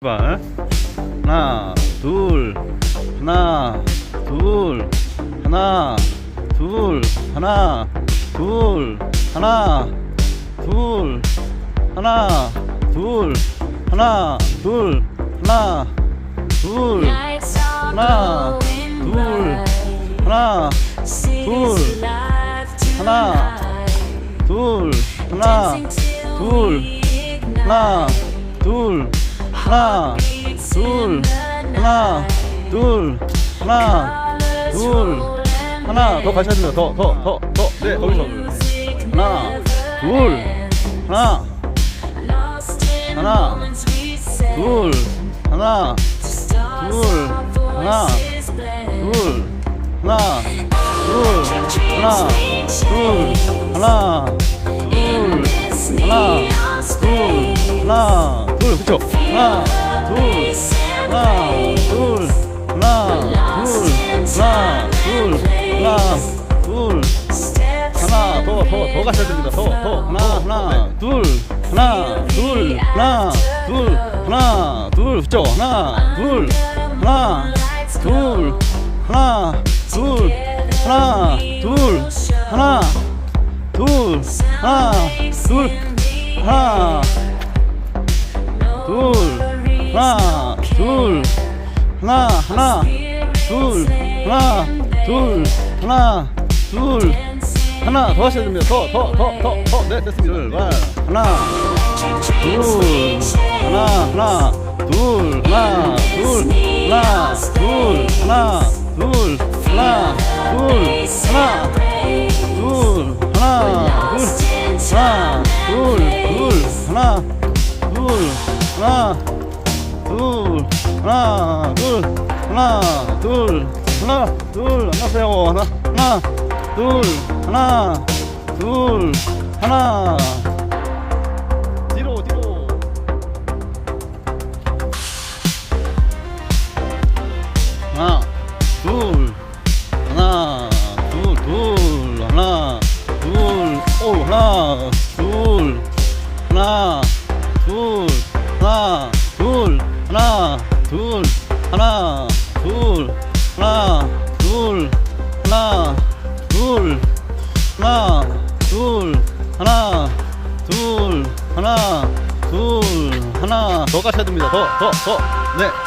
발. 하나 둘. 하나 둘. 하나 둘. 하나 둘. 하나 둘. 하나 둘. 하나 둘. 하나 둘. 하나 둘. 하나 둘. 하나 둘. 하나 둘. 하나 둘 하나 둘 하나 둘 하나 둘 하나 더 가셔야 됩니다 더더더더네 거기서 하나 둘 하나 하나 둘 하나 둘 하나 둘 하나 둘 하나 둘 하나 둘 하나 둘 하나 둘 그쵸 하나 둘 하나 둘 하나 둘 하나 둘 하나 둘 하나 더더 더 가셔야 됩니다 더 더 하나 하나 둘 하나 둘 하나 둘 하나 둘 그쵸 하나 둘 하나 둘 하나 둘 하나 둘 하나 둘 하나 둘 하나 둘 하나 둘 하나 하나 둘 하나 둘 하나 둘 하나 더 하셔야 됩니다 더 더 더 더더네 됐습니다 출발 하나 둘 하나 하나 둘 하나 둘 하나 둘 하나 둘 하나 둘 하나 둘 하나 둘 하나 둘 둘 하나 둘 하나 둘 하나 둘 하나 둘 하나 둘 안녕하세요 하나 하나 둘 하나 둘 하나 뒤로 뒤로 하나 둘 하나 둘 둘 하나 둘오 하나 둘 하나 둘 하나 둘 하나 둘 하나 둘 하나 둘 하나 둘 하나 둘 하나 둘 하나 둘 하나 더 가셔야 됩니다 더 더 더 네